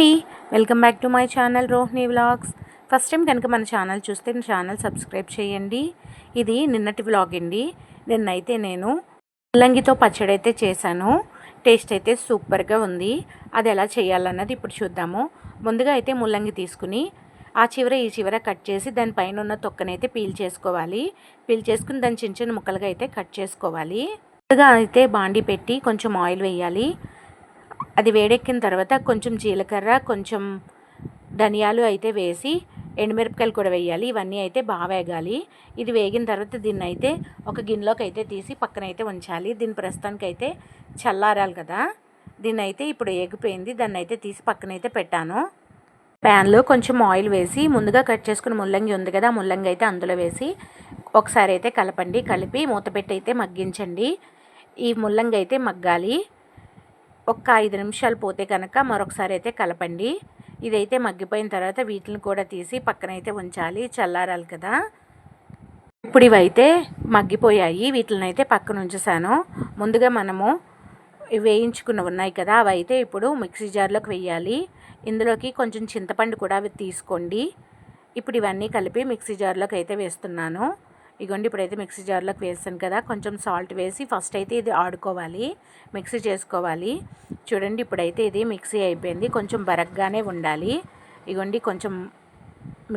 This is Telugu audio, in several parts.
అండి. Welcome back to my channel Rohini vlogs first time కనుక మన ఛానల్ చూస్తే నా ఛానల్ సబ్స్క్రైబ్ చేయండి. ఇది నిన్నటి వ్లాగ్ అండి. నిన్నైతే నేను ముల్లంగితో పచ్చడి అయితే చేశాను. టేస్ట్ అయితే సూపర్గా ఉంది. అది ఎలా చేయాలన్నది ఇప్పుడు చూద్దాము. ముందుగా అయితే ముల్లంగి తీసుకుని ఆ చివర ఈ చివర కట్ చేసి దాని పైన ఉన్న తొక్కనైతే పీల్ చేసుకోవాలి. పీల్ చేసుకుని దాని చిన్న చిన్న ముక్కలుగా అయితే కట్ చేసుకోవాలి. ముందుగా అయితే బాండి పెట్టి కొంచెం ఆయిల్ వేయాలి. అది వేడెక్కిన తర్వాత కొంచెం జీలకర్ర కొంచెం ధనియాలు అయితే వేసి ఎండుమిరపకాయలు కూడా వేయాలి. ఇవన్నీ అయితే బాగా వేగాలి. ఇది వేగిన తర్వాత దీన్ని అయితే ఒక గిన్నెలోకి అయితే తీసి పక్కన అయితే ఉంచాలి. దీని ప్రస్తుతానికి అయితే చల్లారాలి కదా. దీన్ని అయితే ఇప్పుడు ఎగిపోయింది దాన్ని అయితే తీసి పక్కన అయితే పెట్టాను. ప్యాన్లో కొంచెం ఆయిల్ వేసి ముందుగా కట్ చేసుకున్న ముల్లంగి ఉంది కదా ముల్లంగి అయితే అందులో వేసి ఒకసారి అయితే కలపండి. కలిపి మూత పెట్టి అయితే మగ్గించండి. ఈ ముల్లంగి అయితే మగ్గాలి. ఒక్క ఐదు నిమిషాలు పోతే కనుక మరొకసారి అయితే కలపండి. ఇదైతే మగ్గిపోయిన తర్వాత వీటిని కూడా తీసి పక్కన అయితే ఉంచాలి చల్లారాలి కదా. ఇప్పుడు ఇవైతే మగ్గిపోయాయి వీటిని అయితే పక్కన ఉంచేసాను ముందుగా మనము వేయించుకున్న ఉన్నాయి కదా అవి అయితే ఇప్పుడు మిక్సీ జార్లోకి వేయాలి. ఇందులోకి కొంచెం చింతపండు కూడా తీసుకోండి. ఇప్పుడు ఇవన్నీ కలిపి మిక్సీ జార్లోకి అయితే వేస్తున్నాను. ఇగోండి ఇప్పుడైతే మిక్సీ జార్లోకి వేసాను కదా కొంచెం సాల్ట్ వేసి ఫస్ట్ అయితే ఇది ఆడుకోవాలి మిక్సీ చేసుకోవాలి. చూడండి ఇప్పుడైతే ఇది మిక్సీ అయిపోయింది కొంచెం బరగ్గానే ఉండాలి. ఇగోండి కొంచెం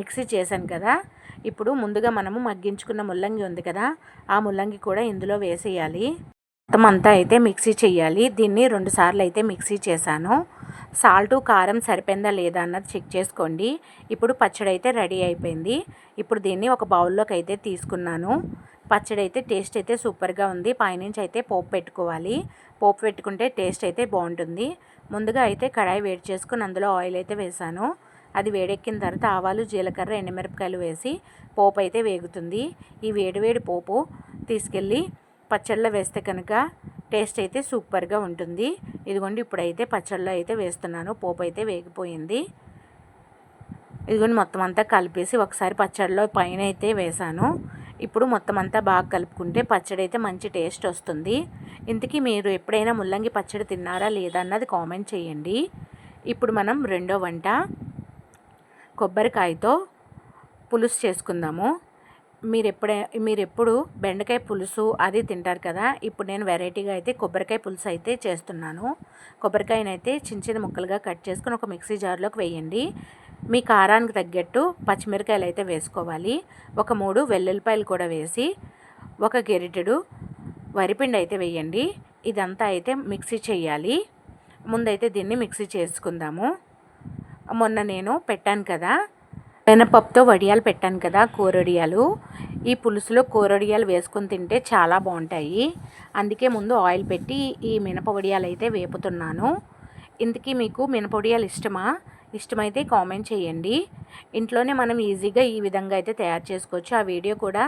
మిక్సీ చేశాను కదా ఇప్పుడు ముందుగా మనము మగ్గించుకున్న ముల్లంగి ఉంది కదా ఆ ముల్లంగి కూడా ఇందులో వేసేయాలి. మొత్తం అంతా అయితే మిక్సీ చేయాలి. దీన్ని రెండు సార్లు అయితే మిక్సీ చేశాను. సాల్టు కారం సరిపోయిందా లేదా అన్నది చెక్ చేసుకోండి. ఇప్పుడు పచ్చడి అయితే రెడీ అయిపోయింది. ఇప్పుడు దీన్ని ఒక బౌల్లోకి అయితే తీసుకున్నాను. పచ్చడి అయితే టేస్ట్ అయితే సూపర్గా ఉంది. పైనుంచి అయితే పోపు పెట్టుకోవాలి. పోపు పెట్టుకుంటే టేస్ట్ అయితే బాగుంటుంది. ముందుగా అయితే కడాయి వేడి చేసుకుని అందులో ఆయిల్ అయితే వేసాను అది వేడెక్కిన తర్వాత ఆవాలు జీలకర్ర ఎండుమిరపకాయలు వేసి పోపు అయితే వేగుతుంది. ఈ వేడివేడి పోపు తీసుకెళ్ళి పచ్చళ్ళ వేస్తే కనుక టేస్ట్ అయితే సూపర్గా ఉంటుంది. ఇదిగోండి ఇప్పుడైతే పచ్చళ్ళలో అయితే వేస్తున్నాను. పోపు అయితే వేగిపోయింది. ఇదిగోండి మొత్తం అంతా కలిపేసి ఒకసారి పచ్చడిలో పైన అయితే వేసాను. ఇప్పుడు మొత్తం అంతా బాగా కలుపుకుంటే పచ్చడి అయితే మంచి టేస్ట్ వస్తుంది. ఇంతకీ మీరు ఎప్పుడైనా ముల్లంగి పచ్చడి తిన్నారా లేదా అన్నది కామెంట్ చేయండి. ఇప్పుడు మనం రెండో వంట కొబ్బరికాయతో పులుసు చేసుకుందాము. మీరు ఎప్పుడే మీరు ఎప్పుడు బెండకాయ పులుసు అది తింటారు కదా ఇప్పుడు నేను వెరైటీగా అయితే కొబ్బరికాయ పులుసు అయితే చేస్తున్నాను. కొబ్బరికాయనైతే అయితే చిన్న చిన్న ముక్కలుగా కట్ చేసుకుని ఒక మిక్సీ జార్లోకి వేయండి. మీ కారానికి తగ్గట్టు పచ్చిమిరకాయలు అయితే వేసుకోవాలి. ఒక మూడు వెల్లుల్లిపాయలు కూడా వేసి ఒక గెరిటెడు వరిపిండి అయితే వేయండి. ఇదంతా అయితే మిక్సీ చేయాలి. ముందైతే దీన్ని మిక్సీ చేసుకుందాము. మొన్న నేను పెట్టాను కదా మినపప్పుతో వడియాలు పెట్టాను కదా కూరడియాలు. ఈ పులుసులో కూరడియాలు వేసుకొని తింటే చాలా బాగుంటాయి. అందుకే ముందు ఆయిల్ పెట్టి ఈ మినప వడియాలు అయితే వేపుతున్నాను. ఇంతకీ మీకు మినపొడియాలు ఇష్టమా? ఇష్టమైతే కామెంట్ చేయండి. ఇంట్లోనే మనం ఈజీగా ఈ విధంగా అయితే తయారు చేసుకోవచ్చు. ఆ వీడియో కూడా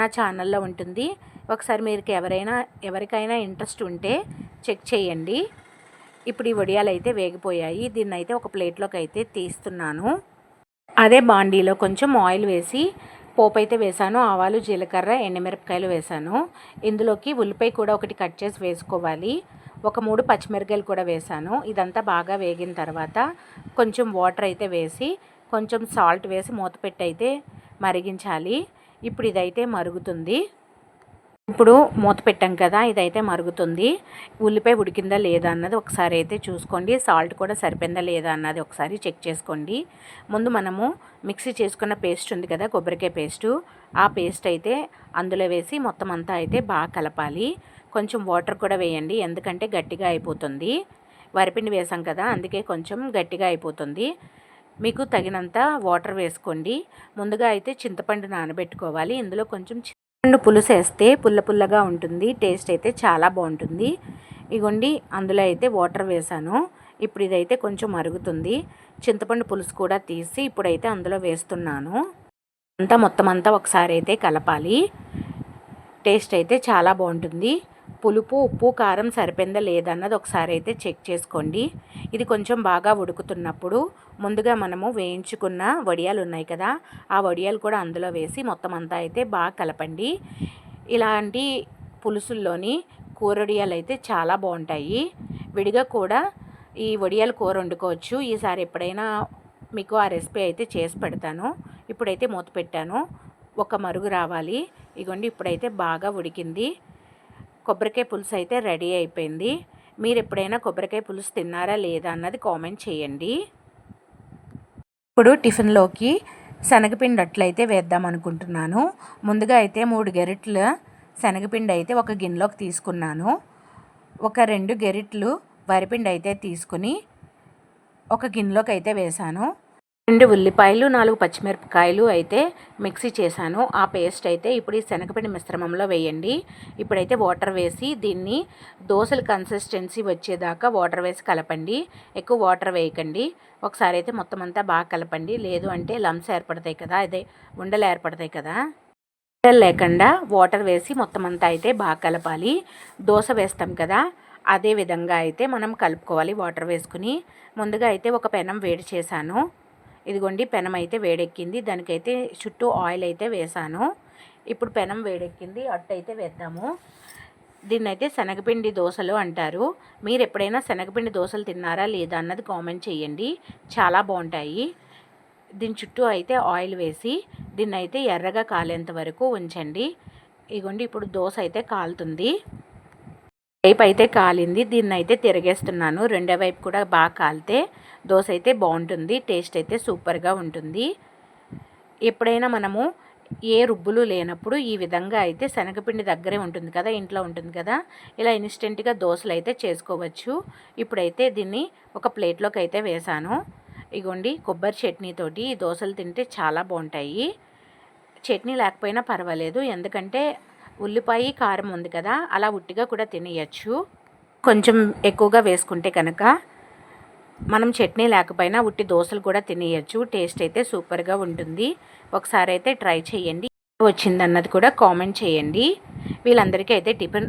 నా ఛానల్లో ఉంటుంది. ఒకసారి మీరు ఎవరైనా ఎవరికైనా ఇంట్రెస్ట్ ఉంటే చెక్ చేయండి. ఇప్పుడు ఈ వడియాలు అయితే వేగిపోయాయి. దీన్ని అయితే ఒక ప్లేట్లోకి అయితే తీస్తున్నాను. అదే బాండీలో కొంచెం ఆయిల్ వేసి పోపు అయితే వేసాను ఆవాలు జీలకర్ర ఎండుమిరపకాయలు వేసాను. ఇందులోకి ఉల్లిపాయ కూడా ఒకటి కట్ చేసి వేసుకోవాలి. ఒక మూడు పచ్చిమిరకాయలు కూడా వేసాను. ఇదంతా బాగా వేగిన తర్వాత కొంచెం వాటర్ అయితే వేసి కొంచెం సాల్ట్ వేసి మూత పెట్టి అయితే మరిగించాలి. ఇప్పుడు ఇదైతే మరుగుతుంది. ఇప్పుడు మూత పెట్టాం కదా ఇదైతే మరుగుతుంది. ఉల్లిపాయ ఉడికిందా లేదా అన్నది ఒకసారి అయితే చూసుకోండి. సాల్ట్ కూడా సరిపోయిందా లేదా అన్నది ఒకసారి చెక్ చేసుకోండి. ముందు మనము మిక్సీ చేసుకున్న పేస్ట్ ఉంది కదా కొబ్బరికాయ పేస్టు. ఆ పేస్ట్ అయితే అందులో వేసి మొత్తం అంతా అయితే బాగా కలపాలి. కొంచెం వాటర్ కూడా వేయండి ఎందుకంటే గట్టిగా అయిపోతుంది. వరిపిండి వేసాం కదా అందుకే కొంచెం గట్టిగా అయిపోతుంది. మీకు తగినంత వాటర్ వేసుకోండి. ముందుగా అయితే చింతపండు నానబెట్టుకోవాలి. ఇందులో కొంచెం పండు పులుసు వేస్తే పుల్ల పుల్లగా ఉంటుంది టేస్ట్ అయితే చాలా బాగుంటుంది. ఇగోండి అందులో అయితే వాటర్ వేసాను. ఇప్పుడు ఇదైతే కొంచెం మరుగుతుంది. చింతపండు పులుసు కూడా తీసి ఇప్పుడైతే అందులో వేస్తున్నాను. అంతా మొత్తం అంతా ఒకసారి అయితే కలపాలి. టేస్ట్ అయితే చాలా బాగుంటుంది. పులుపు ఉప్పు కారం సరిపోయిందా లేదన్నది ఒకసారి అయితే చెక్ చేసుకోండి. ఇది కొంచెం బాగా ఉడుకుతున్నప్పుడు ముందుగా మనము వేయించుకున్న వడియాలు ఉన్నాయి కదా ఆ వడియాలు కూడా అందులో వేసి మొత్తం అంతా అయితే బాగా కలపండి. ఇలాంటి పులుసుల్లోని కూరడియాలు అయితే చాలా బాగుంటాయి. విడిగా కూడా ఈ వడియాలు కూర వండుకోవచ్చు. ఈసారి ఎప్పుడైనా మీకు ఆ రెసిపీ అయితే చేసి పెడతాను. ఇప్పుడైతే మూత పెట్టాను. ఒక మరుగు రావాలి. ఇగోండి ఇప్పుడైతే బాగా ఉడికింది. కొబ్బరికాయ పులుసు అయితే రెడీ అయిపోయింది. మీరు ఎప్పుడైనా కొబ్బరికాయ పులుసు తిన్నారా లేదా అన్నది కామెంట్ చేయండి. ఇప్పుడు టిఫిన్లోకి శనగపిండి అట్లయితే వేద్దాం అనుకుంటున్నాను. ముందుగా అయితే మూడు గెరిట్ల శనగపిండి అయితే ఒక గిన్నెలోకి తీసుకున్నాను. ఒక రెండు గెరిట్లు వరిపిండి అయితే తీసుకుని ఒక గిన్నెలోకి అయితే వేశాను. రెండు ఉల్లిపాయలు నాలుగు పచ్చిమిరపకాయలు అయితే మిక్సీ చేశాను. ఆ పేస్ట్ అయితే ఇప్పుడు ఈ శనగపిండి మిశ్రమంలో వేయండి. ఇప్పుడైతే వాటర్ వేసి దీన్ని దోశల కన్సిస్టెన్సీ వచ్చేదాకా వాటర్ వేసి కలపండి. ఎక్కువ వాటర్ వేయకండి. ఒకసారి అయితే మొత్తం అంతా బాగా కలపండి. లేదు అంటే లమ్స్ ఏర్పడతాయి కదా అదే ఉండలు ఏర్పడతాయి కదా. ఉండలు లేకుండా వాటర్ వేసి మొత్తం అంతా అయితే బాగా కలపాలి. దోశ వేస్తాం కదా అదే విధంగా అయితే మనం కలుపుకోవాలి వాటర్ వేసుకుని. ముందుగా అయితే ఒక పెనం వేడి చేశాను. ఇదిగోండి పెనం అయితే వేడెక్కింది. దానికైతే చుట్టూ ఆయిల్ అయితే వేసాను. ఇప్పుడు పెనం వేడెక్కింది అట్టు అయితే వేద్దాము. దీన్ని అయితే శనగపిండి దోశలు అంటారు. మీరు ఎప్పుడైనా శనగపిండి దోశలు తిన్నారా లేదా అన్నది కామెంట్ చేయండి. చాలా బాగుంటాయి. దీని చుట్టూ అయితే ఆయిల్ వేసి దీన్ని అయితే ఎర్రగా కాలేంత వరకు ఉంచండి. ఇగోండి ఇప్పుడు దోశ అయితే కాలుతుంది. వైపు అయితే కాలింది దీన్ని అయితే తిరిగేస్తున్నాను. రెండో వైపు కూడా బాగా కాలితే దోశ అయితే బాగుంటుంది టేస్ట్ అయితే సూపర్గా ఉంటుంది. ఎప్పుడైనా మనము ఏ రుబ్బులు లేనప్పుడు ఈ విధంగా అయితే శనగపిండి దగ్గరే ఉంటుంది కదా ఇంట్లో ఉంటుంది కదా ఇలా ఇన్స్టెంట్గా దోశలు అయితే చేసుకోవచ్చు. ఇప్పుడైతే దీన్ని ఒక ప్లేట్లోకి అయితే వేసాను. ఇగోండి కొబ్బరి చట్నీతోటి ఈ దోశలు తింటే చాలా బాగుంటాయి. చట్నీ లేకపోయినా పర్వాలేదు ఎందుకంటే ఉల్లిపాయ కారం ఉంది కదా అలా ఉట్టిగా కూడా తినేయచ్చు. కొంచెం ఎక్కువగా వేసుకుంటే కనుక మనం చట్నీ లేకపోయినా ఉట్టి దోశలు కూడా తినేయచ్చు. టేస్ట్ అయితే సూపర్గా ఉంటుంది. ఒకసారి అయితే ట్రై చేయండి. వచ్చిందన్నది కూడా కామెంట్ చేయండి. వీళ్ళందరికీ అయితే టిఫిన్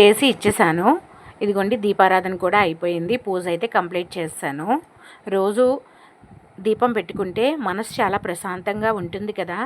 చేసి ఇచ్చేసాను. ఇదిగోండి దీపారాధన కూడా అయిపోయింది. పూజ అయితే కంప్లీట్ చేస్తాను. రోజు దీపం పెట్టుకుంటే మనసు చాలా ప్రశాంతంగా ఉంటుంది కదా.